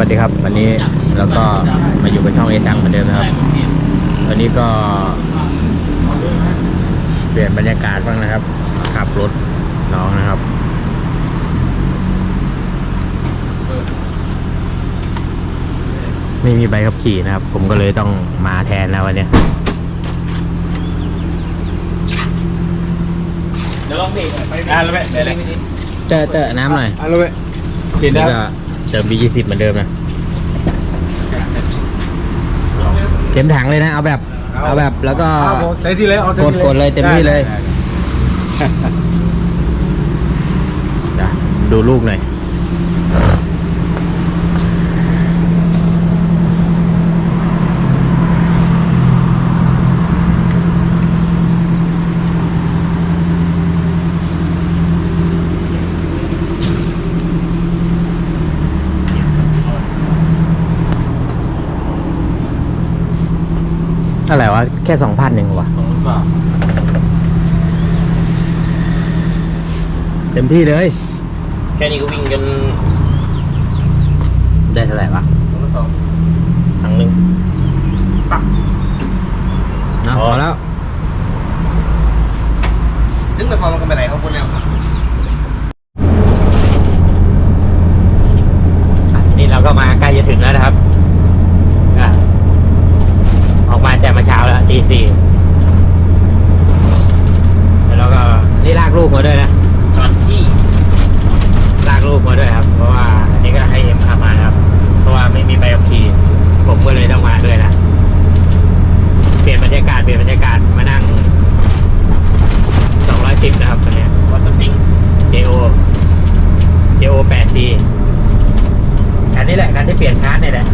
วัสดีครับวันนี้เราก็มาอยู่กับช่องเอซังเหมือนเดิมนะครับวันนี้ก็ เปลี่ยนบรรยากาศบ้างนะครับ ขับรถน้องนะครับไม่มีใบขับขี่นะครับ ผมก็เลยต้องมาแทนนะวันเนี้ยเดี๋ยวลองเพลงไปอ่านแล้วไหมเดี๋ยวเลยเจอเจอน้ำหน่อยอ่านแล้วไหมเปลี่ยนได้นี่ก็ เติม B20 เหมือนเดิมนะเต็มถังเลยนะ เอาแบบ เอาแบบแล้วก็เต็มที่เลยเอาเต็มที่กดเลยเต็มที่เลย จ้ะดูลูกหน่อย ท่าไหร่วะแค่สองพันหนึ่งวะสองสามเต็มที่เลย แค่นี้ก็วิ่งกันได้เท่าไหร่วะสองสองถังหนึ่งปักนะพอแล้วถึงแต่พอมันก็ไปไหนเขาคนแล้วนี่เราก็มาใกล้จะถึงแล้วนะครับอะออกมาแต่มาเช้าแล้ว ตีสี่แล้วเราก็นี่ลากลูกมาด้วยนะ จอดที่ ลากลูกมาด้วยครับ เพราะว่าอันนี้ก็ให้เอ็มขับมานะครับ เพราะว่าไม่มีใบขับขี่ผมก็เลยต้องมาด้วยนะ เปลี่ยนบรรยากาศเปลี่ยนบรรยากาศมานั่ง210นะครับตัวเนี้ย วัดสปริง JO JO 8 D คันนี้แหละคันที่เปลี่ยนคาร์ดเนี่ยแหละ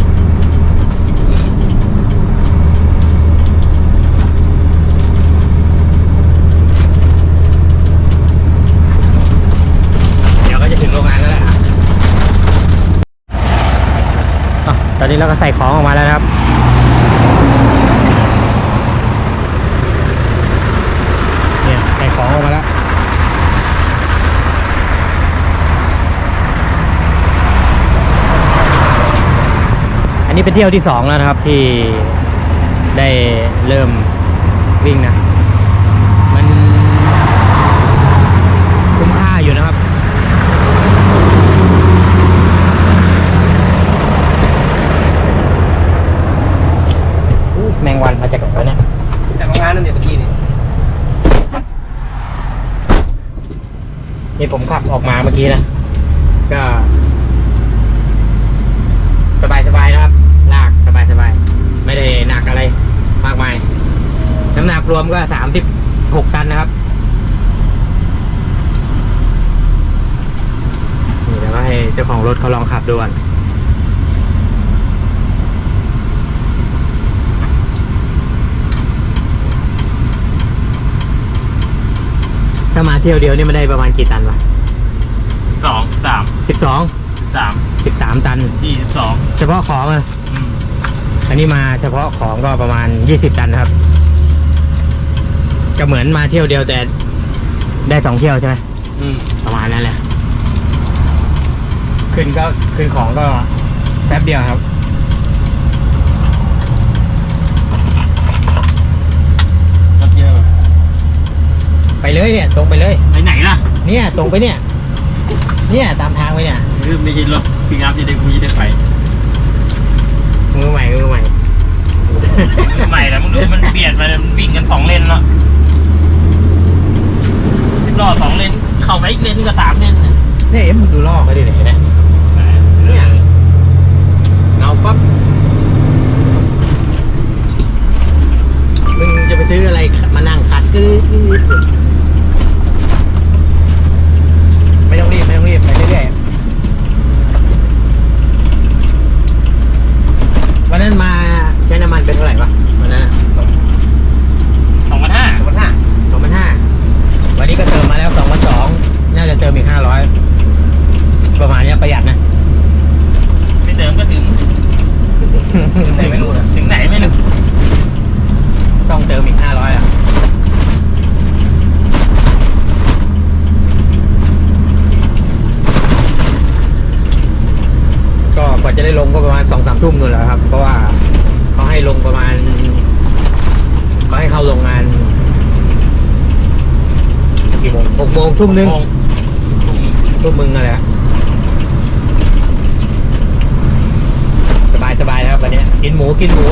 เดี๋ยวก็จะถึงโรงงานแล้วแหละ อนนี้เราก็ใส่ของออกมาแล้วนะครับ เนี่ยใส่ของออกมาแล้วอันนี้เป็นเที่ยวที่สองแล้วนะครับที่ได้เริ่มวิ่งนะ มันคุ้มค่าอยู่นะครับ อู้แมงวันมาจากไหนวะเนี่ย แต่โรงงานนั่นเดี๋ยวเมื่อกี้นี่ นี่ผมขับออกมาเมื่อกี้นะ ก็ สบายสบายๆนะครับ ลากสบายสบายๆไม่ได้หนักอะไร มากมาย น้ำหนักรวมก็สามสิบหกตันนะครับ นี่เดี๋ยวก็ให้เจ้าของรถเขาลองขับดูก่อน ถ้ามาเที่ยวเดียวนี่มันได้ประมาณกี่ตันวะสองสามสิบสองสามสิบสามตัน สี่สองเฉพาะของอะอืมอันนี้มาเฉพาะของก็ประมาณยี่สิบตันนะครับ ก็เหมือนมาเที่ยวเดียวแต่ได้สองเที่ยวใช่ไหมอืมประมาณนั้นแหละขึ้นก็ขึ้นของก็แป๊บเดียวครับ ก็เที่ยว ไปเลยเนี่ย ตรงไปเลย ไปไหนล่ะเนี่ยตรงไปเนี่ย เนี่ยตามทางไปเนี่ยหรือไม่ใช่รถปิกอัพจะได้คุยจะได้ไปมือใหม่มือใหม่ใหม่แล้วมึงดูมันเบียดมามันวิ่งกันสองเลนเนาะรอสองเลนเข้าไปอีกเลนก็สามเลนน่ะเนี่ยเอ็มมึงดูลอกไปดิเนี่ยเห็นไหมเนี่ยเงาฟับ มึงจะไปซื้ออะไรมานั่งคัดกึ๊ดไม่ต้องรีบ ไม่ต้องรีบ ไปเรื่อยๆวันนั้นมาใช้น้ำมันเป็นเท่าไหร่วะวันนั้น สองพันห้า สองพันห้าสองพันห้าวันนี้ก็เติมมาแล้วสองพันสองน่าจะเติมอีกห้าร้อยประมาณเนี้ยประหยัดนะ ไม่เติมก็ถึงถึงไหนไม่รู้นะถึงไหนไม่รู้ ต้องเติมอีกห้าร้อยอะก็ก ว่าจะได้ได้ลงก็ประมาณสองสามทุ่มนู่นแหละครับ เพราะว่าเขาให้ลงประมาณเขาให้เข้าโรงงานกี่โมงหกโมงทุ่มนึงทุ่มทุ่มมึงนั่นแหละสบายสบายนะครับวันนี้กินหมูกินหมู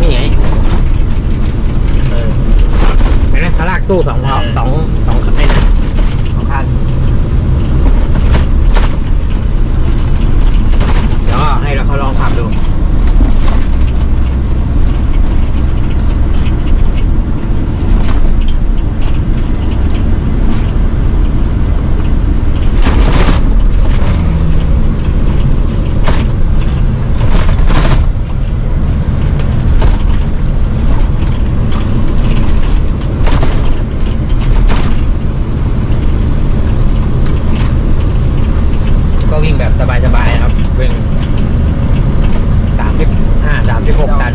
นี่ไงเออเห็นไหมเขาลากตู้สองสองสองสองคันไม่นะสองคันเดี๋ยวให้เราเขาลองขับดู ก็วิ่งแบบสบายๆนะครับวิ่งสามสิบห้าสามสิบหกตัน